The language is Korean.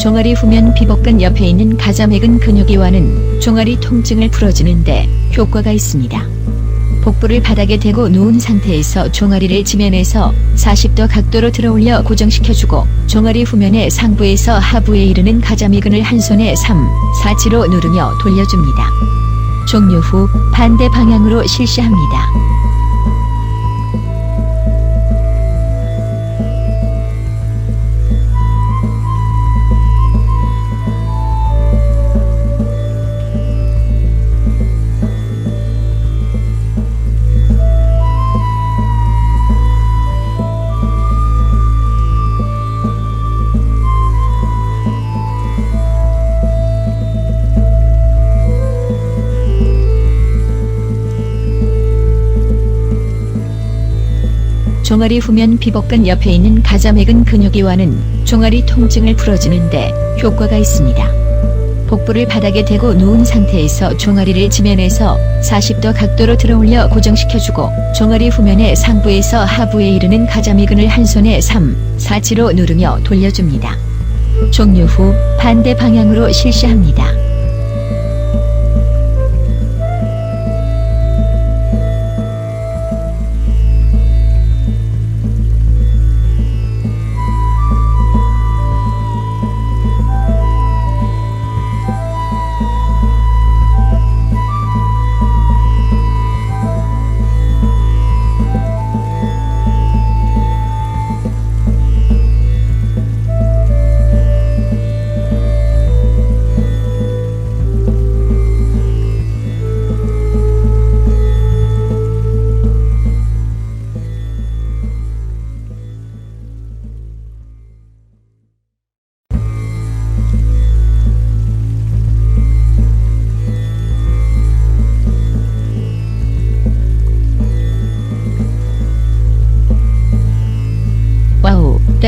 종아리 후면 비복근 옆에 있는 가자맥은 근육이 와는 종아리 통증을 풀어주는데 효과가 있습니다. 복부를 바닥에 대고 누운 상태에서 종아리를 지면에서 40도 각도로 들어 올려 고정시켜주고 종아리 후면의 상부에서 하부에 이르는 가자미근을 한 손에 3, 4치로 누르며 돌려줍니다. 종료 후 반대 방향으로 실시합니다. 종아리 후면 비복근 옆에 있는 가자맥은 근육이 와는 종아리 통증을 풀어주는데 효과가 있습니다. 복부를 바닥에 대고 누운 상태에서 종아리를 지면에서 40도 각도로 들어올려 고정시켜주고 종아리 후면의 상부에서 하부에 이르는 가자미근을 한 손에 3, 4치로 누르며 돌려줍니다. 종료 후 반대 방향으로 실시합니다.